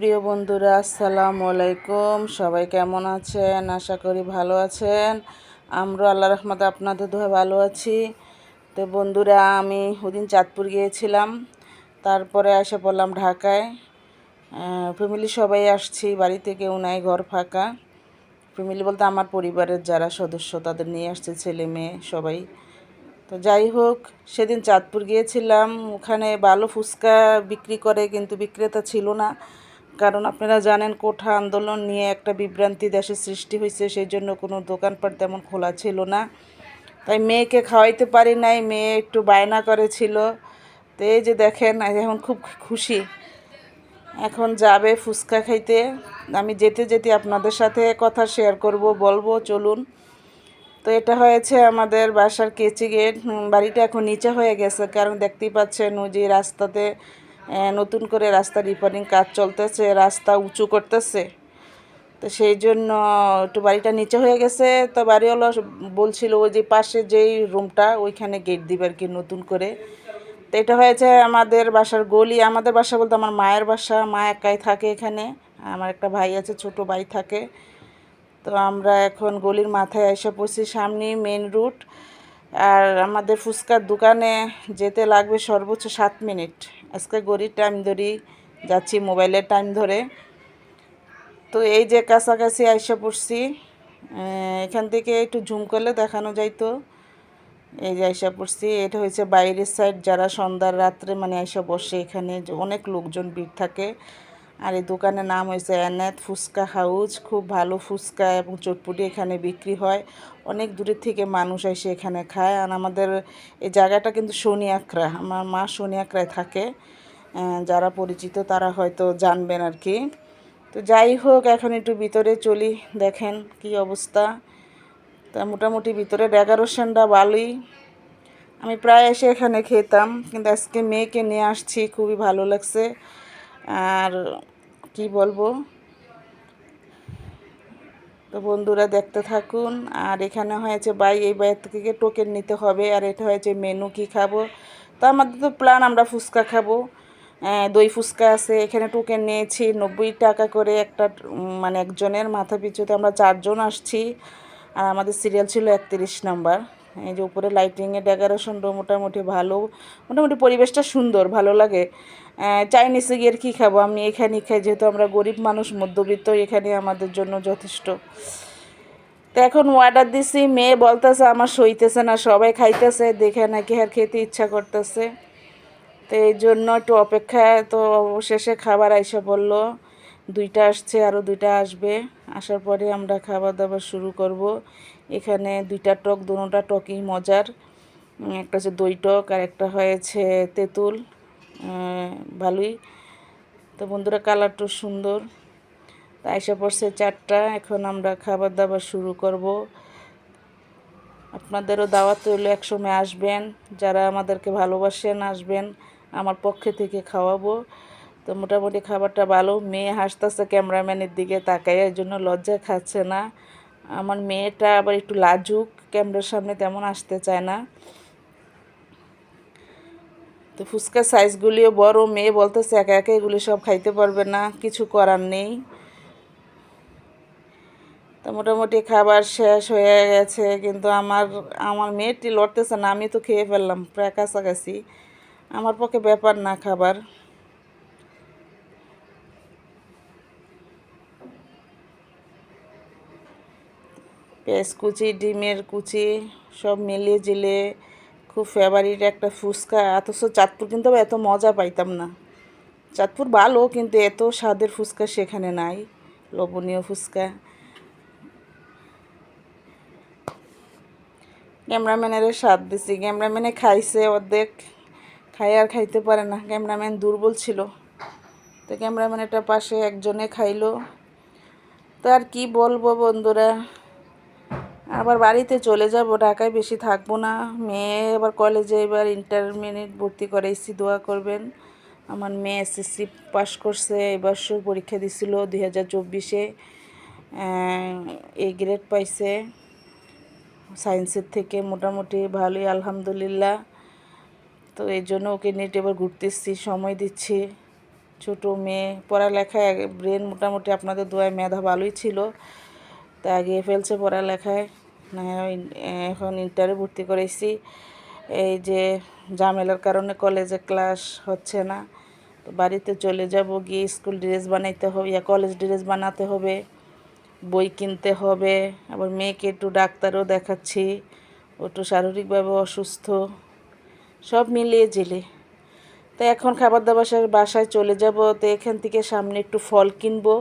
প্রিয় বন্ধুরা, আসসালামু আলাইকুম। সবাই কেমন আছেন? আশা করি ভালো আছেন। আমরা আল্লাহ রহমতে আপনাদের দোয়া ভালো আছি। তো বন্ধুরা, আমি ওদিন চাঁদপুর গিয়েছিলাম। তারপরে এসে পড়লাম ঢাকায়। ফ্যামিলি সবাই আসছি। বাড়িতে কেউ নাই, ঘর ফাঁকা। ফ্যামিলি বলতে আমার পরিবারের যারা সদস্য, তাদের নিয়ে আসছে ছেলে মেয়ে সবাই। তো যাই হোক, সেদিন চাঁদপুর গিয়েছিলাম। ওখানে ভালো ফুচকা বিক্রি করে, কিন্তু বিক্রেতা ছিল না। কারণ আপনারা জানেন কোঠা আন্দোলন নিয়ে একটা বিভ্রান্তি দেশে সৃষ্টি হয়েছে সেই জন্য কোনো দোকানপাট তেমন খোলা ছিল না। তাই মেয়েকে খাওয়াইতে পারি নাই, মেয়ে একটু বায়না করেছিল তো এই যে দেখেন এখন খুব খুশি। এখন যাবে ফুচকা খাইতে। আমি যেতে যেতে আপনাদের সাথে কথা শেয়ার করব, বলব, চলুন। তো এটা হয়েছে আমাদের বাসার কেচি গেট। বাড়িটা এখন নিচে হয়ে গেছে, কারণ দেখতেই পাচ্ছেন ওই যে রাস্তাতে নতুন করে রাস্তা রিপেয়ারিং কাজ চলতেছে, রাস্তা উঁচু করতেছে। তো সেই জন্য একটু বাড়িটা নিচে হয়ে গেছে। তো বাড়িওয়ালা বলছিল, ওই যে পাশে যেই রুমটা ওইখানে গেট দিবে আর কি নতুন করে। তো এটা হয়েছে আমাদের বাসার গলি। আমাদের বাসা বলতে আমার মায়ের বাসা। মা একাই থাকে এখানে। আমার একটা ভাই আছে, ছোট ভাই থাকে। তো আমরা এখন গলির মাথায় এসে পড়ছি, সামনেই মেন রুট আর আমাদের ফুচকার দোকানে যেতে লাগবে সর্বোচ্চ সাত মিনিট। আজকে গড়ির টাইম ধরি, যাচ্ছি মোবাইলের টাইম ধরে। তো এই যে কাছাকাছি আইসা পড়ছি এখান থেকে একটু ঝুম করলে দেখানো যাইতো। এই যে আইসা পড়ছি, এটা হয়েছে বাইরের সাইড যারা সন্ধ্যার রাত্রে মানে আইসা বসে এখানে অনেক লোকজন, ভিড় থাকে। আর এই দোকানের নাম হয়েছে অ্যানাথ ফুচকা হাউস খুব ভালো ফুচকা এবং চটপুটি এখানে বিক্রি হয়। অনেক দূরের থেকে মানুষ এসে এখানে খায়। আর আমাদের এই জায়গাটা কিন্তু শনিয়াকড়া আমার মা শনিয়াকড়ায় থাকে। যারা পরিচিত তারা হয়তো জানবেন আর কি। তো যাই হোক, এখন একটু ভিতরে চলি। দেখেন কি অবস্থা। তা মোটামুটি ভিতরে এগারো ভালোই। আমি প্রায় এসে এখানে খেতাম। কিন্তু আজকে মেয়েকে নিয়ে আসছি, খুবই ভালো লাগছে। আর কি বলব? তো বন্ধুরা দেখতে থাকুন। আর এখানে হয়েছে বাই এই বাইর থেকে টোকেন নিতে হবে। আর এটা হয়েছে মেনু কি খাব? তো আমাদের তো প্ল্যান আমরা ফুচকা খাব। দই ফুচকা আছে। এখানে টোকেন নিয়েছি নব্বই টাকা করে একটা মানে একজনের মাথা পিছুতে আমরা চারজন আসছি। আর আমাদের সিরিয়াল ছিল একত্রিশ নাম্বার এই যে উপরে লাইটিংয়ের ডেকোরেশনটা মোটামুটি ভালো, মোটামুটি পরিবেশটা সুন্দর, ভালো লাগে। চাইনিজে গিয়ে কী খাব? আমি এখানেই খাই, যেহেতু আমরা গরিব মানুষ, মধ্যবিত্ত, এখানে আমাদের জন্য যথেষ্ট। তো এখন অর্ডার দিছি, মেয়ে বলতেছে, আমার সইতেছে না, সবাই খাইতেছে, দেখে নাকি আর খেতে ইচ্ছা করতেছে। তো এই জন্য একটু অপেক্ষায়, তো অবশেষে খাবার আইসা বলল দুইটা আসছে, আরও দুইটা আসবে। আসার পরে আমরা খাবার দাবার শুরু করব। এখানে দুইটা টক, দুটা টকই মজার। একটা হচ্ছে দই টক আর একটা হয়েছে তেঁতুল। ভালোই। তো বন্ধুরা, কালারটা সুন্দর। তা এসে পড়ছে চারটা, এখন আমরা খাবার দাবার শুরু করব। আপনাদেরও দাওয়াত হইলে একসময় আসবেন। যারা আমাদেরকে ভালোবাসেন, আসবেন। আমার পক্ষে থেকে খাওয়াবো। তো মোটামুটি খাবারটা ভালো। মেয়ে হাসতেছে ক্যামেরাম্যানের দিকে তাকাই এর জন্য লজ্জা খাচ্ছে না। আমার মেয়েটা আবার একটু লাজুক, ক্যামেরার সামনে তেমন আসতে চায় না। তো ফুচকার সাইজগুলিও বড়, মেয়ে বলতেছে একা একা এগুলি সব খাইতে পারবে না, কিছু করার নেই। তো মোটামুটি খাবার শেষ হয়ে গেছে, কিন্তু আমার আমার মেয়েটি লড়তেছে না, আমি তো খেয়ে ফেললাম, প্রায় কাছাকাছি। আমার পক্ষে ব্যাপার না খাবার। পেঁয়াজ কুচি, ডিমের কুচি, সব মিলিয়ে জিলে খুব ফেভারিট একটা ফুচকা। অথচ চাঁদপুর কিন্তু এত মজা পাইতাম না। চাঁদপুর ভালো, কিন্তু এত স্বাদের ফুচকা সেখানে নাই। লবণীয় ফুচকা। ক্যামেরাম্যানের স্বাদ দিছি ক্যামেরাম্যানে খাইছে অর্ধেক খাই আর খাইতে পারে না। ক্যামেরাম্যান দুর্বল ছিল। তো ক্যামেরাম্যানেরটা পাশে একজনে খাইলো। তো আর কি বলব বন্ধুরা? আবার বাড়িতে চলে যাব, ঢাকায় বেশি থাকব না। মেয়ে আবার কলেজে এবার ইন্টারমিডিয়েট ভর্তি করাইছি দোয়া করবেন। আমার মেয়ে এসএসসি পাশ করছে এবছর পরীক্ষা দিছিল দুই হাজার চব্বিশে। এ গ্রেড পাইছে। সায়েন্সের থেকে মোটামুটি ভালোই, আলহামদুলিল্লাহ। তো এই জন্য ওকে নিয়ে এবার ঘুরতেছি, সময় দিচ্ছি। ছোট মেয়ে, পড়ালেখায় ব্রেন মোটামুটি আপনাদের দোয়ায় মেধা ভালোই ছিল। তা আগিয়ে ফেলছে পড়ালেখায়। না ওই এখন ইন্টারে ভর্তি করেছি এই যে ঝামেলার কারণে কলেজে ক্লাস হচ্ছে না। তো বাড়িতে চলে যাব, গিয়ে স্কুল ড্রেস বানাইতে হবে, ইয়া কলেজ ড্রেস বানাতে হবে, বই কিনতে হবে, আবার মেয়েকে একটু ডাক্তারও দেখাচ্ছি একটু শারীরিকভাবে অসুস্থ, সব মিলিয়ে জিলে। তো এখন খাবার দাবার বাসায় চলে যাব, তো এখান থেকে সামনে একটু ফল কিনবো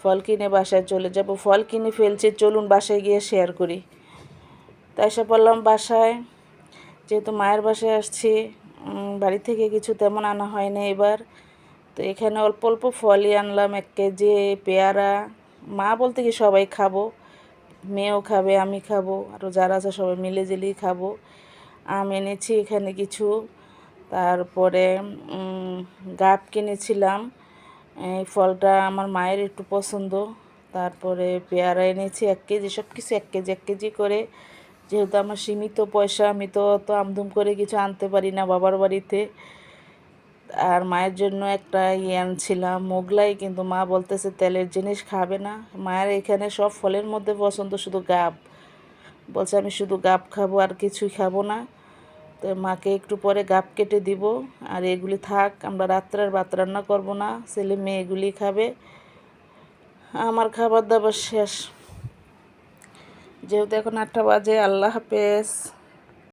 ফল কিনে বাসায় চলে যাব। ফল কিনে ফেলছি, চলুন বাসায় গিয়ে শেয়ার করি। তাই এসে বললাম, বাসায়, যেহেতু মায়ের বাসায় আসছি বাড়ি থেকে কিছু তেমন আনা হয় না এবার। তো এখানে অল্প অল্প ফলই আনলাম, এক কেজি পেয়ারা। মা বলতে কি, সবাই খাব, মেয়েও খাবে, আমি খাব আরও যারা আছে সবাই মিলে জেলেই খাব। আম এনেছি এখানে কিছু, তারপরে গাপ কিনেছিলাম। এই ফলটা আমার মায়ের একটু পছন্দ। তারপরে পেয়ারা এনেছি এক কেজি সব কিছু এক কেজি এক কেজি করে। যেহেতু আমার সীমিত পয়সা, আমি তো অত আমদুম করে কিছু আনতে পারি না বাবার বাড়িতে। আর মায়ের জন্য একটা ইয়ে আনছিলাম মোগলাই, কিন্তু মা বলতেছে তেলের জিনিস খাবে না। মায়ের এখানে সব ফলের মধ্যে পছন্দ, শুধু গাব। বলছে আমি শুধু গাব খাব, আর কিছুই খাব না। তো মাকে একটু পরে গাপ কেটে দিব। আর এগুলি থাক, আমরা রাত্রে আর ভাত রান্না করব না। ছেলে মেয়ে এগুলি খাবে। আমার খাবার দাবার শেষ। যেহেতু এখন আটটা বাজে, আল্লাহ হাফেজ।